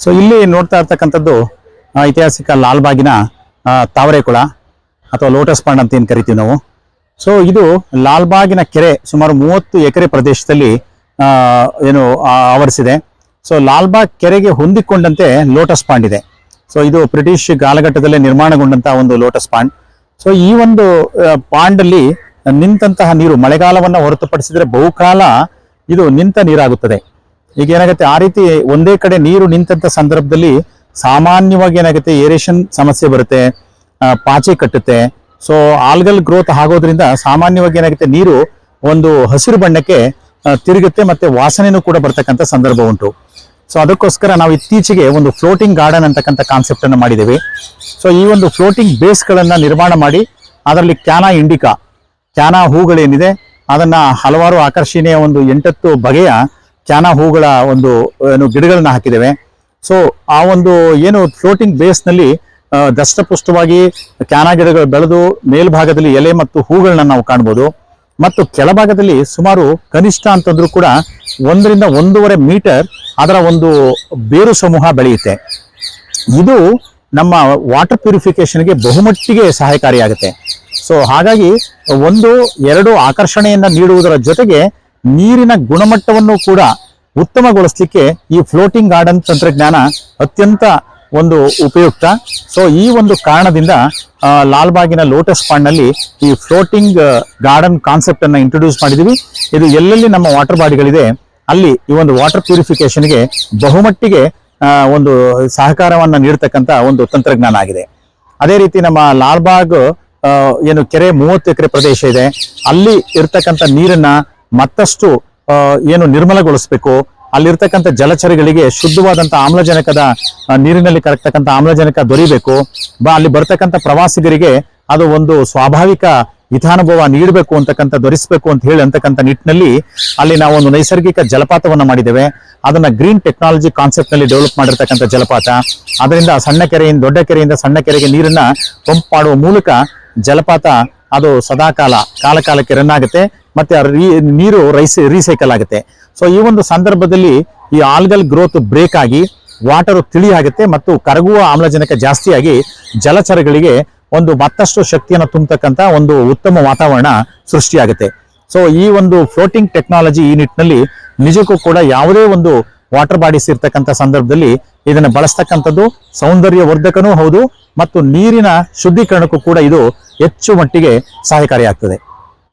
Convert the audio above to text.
So ಇಲ್ಲಿ ನೋಡ್ತಾ ಇರ್ತಕ್ಕಂಥದ್ದು ಐತಿಹಾಸಿಕ ಲಾಲ್ಬಾಗಿನ ತಾವರೆಕುಳ ತಾವರೆ ಕುಳ ಅಥವಾ ಲೋಟಸ್ ಪಾಂಡ್ ಅಂತ ಏನು ಕರಿತೀವಿ ನಾವು. ಸೊ ಇದು ಲಾಲ್ಬಾಗಿನ ಕೆರೆ ಸುಮಾರು ಮೂವತ್ತು ಎಕರೆ ಪ್ರದೇಶದಲ್ಲಿ ಏನು ಆವರಿಸಿದೆ. ಸೊ ಲಾಲ್ಬಾಗ್ ಕೆರೆಗೆ ಹೊಂದಿಕೊಂಡಂತೆ ಲೋಟಸ್ ಪಾಂಡ್ ಇದೆ. ಸೊ ಇದು ಬ್ರಿಟಿಷ್ ಕಾಲಘಟ್ಟದಲ್ಲೇ ನಿರ್ಮಾಣಗೊಂಡಂತ ಒಂದು ಲೋಟಸ್ ಪಾಂಡ್. ಸೊ ಈ ಒಂದು ಪಾಂಡಲ್ಲಿ ನಿಂತಹ ನೀರು ಮಳೆಗಾಲವನ್ನು ಹೊರತುಪಡಿಸಿದರೆ ಬಹುಕಾಲ ಇದು ನಿಂತ ನೀರಾಗುತ್ತದೆ. ಈಗ ಏನಾಗುತ್ತೆ? ಆ ರೀತಿ ಒಂದೇ ಕಡೆ ನೀರು ನಿಂತಂತ ಸಂದರ್ಭದಲ್ಲಿ ಸಾಮಾನ್ಯವಾಗಿ ಏನಾಗುತ್ತೆ? ಏರೇಷನ್ ಸಮಸ್ಯೆ ಬರುತ್ತೆ ಪಾಚಿ ಕಟ್ಟುತ್ತೆ. ಸೊ ಆಲ್ಗಲ್ ಗ್ರೋತ್ ಆಗೋದ್ರಿಂದ ಸಾಮಾನ್ಯವಾಗಿ ಏನಾಗುತ್ತೆ? ನೀರು ಒಂದು ಹಸಿರು ಬಣ್ಣಕ್ಕೆ ತಿರುಗುತ್ತೆ ಮತ್ತೆ ವಾಸನೆನೂ ಕೂಡ ಬರ್ತಕ್ಕಂಥ ಸಂದರ್ಭ ಉಂಟು. ಸೊ ಅದಕ್ಕೋಸ್ಕರ ನಾವು ಇತ್ತೀಚೆಗೆ ಒಂದು ಫ್ಲೋಟಿಂಗ್ ಗಾರ್ಡನ್ ಅಂತಕ್ಕಂಥ ಕಾನ್ಸೆಪ್ಟ್ ಅನ್ನು ಮಾಡಿದ್ದೀವಿ. ಸೊ ಈ ಒಂದು ಫ್ಲೋಟಿಂಗ್ ಬೇಸ್ಗಳನ್ನು ನಿರ್ಮಾಣ ಮಾಡಿ, ಅದರಲ್ಲಿ ಕ್ಯಾನಾ ಇಂಡಿಕಾ, ಕ್ಯಾನಾ ಹೂಗಳೇನಿದೆ, ಅದನ್ನ ಹಲವಾರು ಆಕರ್ಷಣೀಯ ಒಂದು ಎಂಟತ್ತು ಬಗೆಯ ಕ್ಯಾನಾ ಹೂಗಳ ಒಂದು, ಏನು ಗಿಡಗಳನ್ನ ಹಾಕಿದ್ದೇವೆ. ಸೊ ಆ ಒಂದು ಏನು ಫ್ಲೋಟಿಂಗ್ ಬೇಸ್ನಲ್ಲಿ ದಷ್ಟಪುಷ್ಟವಾಗಿ ಕ್ಯಾನಾ ಗಿಡಗಳು ಬೆಳೆದು ಮೇಲ್ಭಾಗದಲ್ಲಿ ಎಲೆ ಮತ್ತು ಹೂಗಳನ್ನ ನಾವು ಕಾಣ್ಬೋದು. ಮತ್ತು ಕೆಳಭಾಗದಲ್ಲಿ ಸುಮಾರು ಕನಿಷ್ಠ ಅಂತಂದ್ರೂ ಕೂಡ ಒಂದರಿಂದ ಒಂದೂವರೆ ಮೀಟರ್ ಅದರ ಒಂದು ಬೇರು ಸಮೂಹ ಬೆಳೆಯುತ್ತೆ. ಇದು ನಮ್ಮ ವಾಟರ್ ಪ್ಯೂರಿಫಿಕೇಶನ್ಗೆ ಬಹುಮಟ್ಟಿಗೆ ಸಹಾಯಕಾರಿಯಾಗುತ್ತೆ. ಸೊ ಹಾಗಾಗಿ ಒಂದು, ಎರಡು ಆಕರ್ಷಣೆಯನ್ನು ನೀಡುವುದರ ಜೊತೆಗೆ ನೀರಿನ ಗುಣಮಟ್ಟವನ್ನು ಕೂಡ ಉತ್ತಮಗೊಳಿಸ್ಲಿಕ್ಕೆ ಈ ಫ್ಲೋಟಿಂಗ್ ಗಾರ್ಡನ್ ತಂತ್ರಜ್ಞಾನ ಅತ್ಯಂತ ಒಂದು ಉಪಯುಕ್ತ. ಸೊ ಈ ಒಂದು ಕಾರಣದಿಂದ ಲಾಲ್ಬಾಗಿನ ಲೋಟಸ್ ಪಾಂಡ್ನಲ್ಲಿ ಈ ಫ್ಲೋಟಿಂಗ್ ಗಾರ್ಡನ್ ಕಾನ್ಸೆಪ್ಟ್ ಅನ್ನ ಇಂಟ್ರೊಡ್ಯೂಸ್ ಮಾಡಿದೀವಿ. ಇದು ಎಲ್ಲೆಲ್ಲಿ ನಮ್ಮ ವಾಟರ್ ಬಾಡಿಗಳಿದೆ, ಅಲ್ಲಿ ಈ ಒಂದು ವಾಟರ್ ಪ್ಯೂರಿಫಿಕೇಶನ್ಗೆ ಬಹುಮಟ್ಟಿಗೆ ಒಂದು ಸಹಕಾರವನ್ನು ನೀಡತಕ್ಕಂತ ಒಂದು ತಂತ್ರಜ್ಞಾನ ಆಗಿದೆ. ಅದೇ ರೀತಿ ನಮ್ಮ ಲಾಲ್ಬಾಗ್ ಏನು ಕೆರೆ, ಮೂವತ್ತು ಎಕರೆ ಪ್ರದೇಶ ಇದೆ. ಅಲ್ಲಿ ಇರ್ತಕ್ಕಂಥ ನೀರನ್ನ ಮತ್ತಷ್ಟು ಏನು ನಿರ್ಮಲಗೊಳಿಸಬೇಕು? ಅಲ್ಲಿರ್ತಕ್ಕಂಥ ಜಲಚರಗಳಿಗೆ ಶುದ್ಧವಾದಂಥ ಆಮ್ಲಜನಕದ ನೀರಿನಲ್ಲಿ ಕರಗ್ತಕ್ಕಂಥ ಆಮ್ಲಜನಕ ದೊರೀಬೇಕು. ಬಾ, ಅಲ್ಲಿ ಬರ್ತಕ್ಕಂಥ ಪ್ರವಾಸಿಗರಿಗೆ ಅದು ಒಂದು ಸ್ವಾಭಾವಿಕ ಹಿತಾನುಭವ ನೀಡಬೇಕು ಅಂತಕ್ಕಂಥ, ದೊರಿಸಬೇಕು ಅಂತ ಹೇಳಿ ಅಂತಕ್ಕಂಥ ನಿಟ್ಟಿನಲ್ಲಿ ಅಲ್ಲಿ ನಾವು ಒಂದು ನೈಸರ್ಗಿಕ ಜಲಪಾತವನ್ನು ಮಾಡಿದ್ದೇವೆ. ಅದನ್ನ ಗ್ರೀನ್ ಟೆಕ್ನಾಲಜಿ ಕಾನ್ಸೆಪ್ಟ್ನಲ್ಲಿ ಡೆವಲಪ್ ಮಾಡಿರ್ತಕ್ಕಂಥ ಜಲಪಾತ. ಅದರಿಂದ ಸಣ್ಣ ಕೆರೆಯಿಂದ, ದೊಡ್ಡ ಕೆರೆಯಿಂದ ಸಣ್ಣ ಕೆರೆಗೆ ನೀರನ್ನ ಪಂಪ್ ಮಾಡುವ ಮೂಲಕ ಜಲಪಾತ ಅದು ಸದಾಕಾಲ, ಕಾಲಕಾಲಕ್ಕೆ ರನ್ ಆಗುತ್ತೆ. ಮತ್ತೆ ನೀರು ರೈಸ್ ರೀಸೈಕಲ್ ಆಗುತ್ತೆ. ಸೊ ಈ ಒಂದು ಸಂದರ್ಭದಲ್ಲಿ ಈ ಆಲ್ಗಲ್ ಗ್ರೋತ್ ಬ್ರೇಕ್ ಆಗಿ ವಾಟರ್ ತಿಳಿ ಆಗುತ್ತೆ ಮತ್ತು ಕರಗುವ ಆಮ್ಲಜನಕ ಜಾಸ್ತಿಯಾಗಿ ಜಲಚರಗಳಿಗೆ ಒಂದು ಮತ್ತಷ್ಟು ಶಕ್ತಿಯನ್ನು ತುಂಬತಕ್ಕಂತ ಒಂದು ಉತ್ತಮ ವಾತಾವರಣ ಸೃಷ್ಟಿಯಾಗುತ್ತೆ. ಸೊ ಈ ಒಂದು ಫ್ಲೋಟಿಂಗ್ ಟೆಕ್ನಾಲಜಿ ಈ ನಿಟ್ಟಿನಲ್ಲಿ ನಿಜಕ್ಕೂ ಕೂಡ ಯಾವುದೇ ಒಂದು ವಾಟರ್ ಬಾಡೀಸ್ ಇರ್ತಕ್ಕಂಥ ಸಂದರ್ಭದಲ್ಲಿ ಇದನ್ನು ಬಳಸ್ತಕ್ಕಂಥದ್ದು ಸೌಂದರ್ಯ ವರ್ಧಕನೂ ಹೌದು ಮತ್ತು ನೀರಿನ ಶುದ್ಧೀಕರಣಕ್ಕೂ ಕೂಡ ಇದು ಹೆಚ್ಚು ಮಟ್ಟಿಗೆ ಸಹಾಯಕಾರಿಯಾಗ್ತದೆ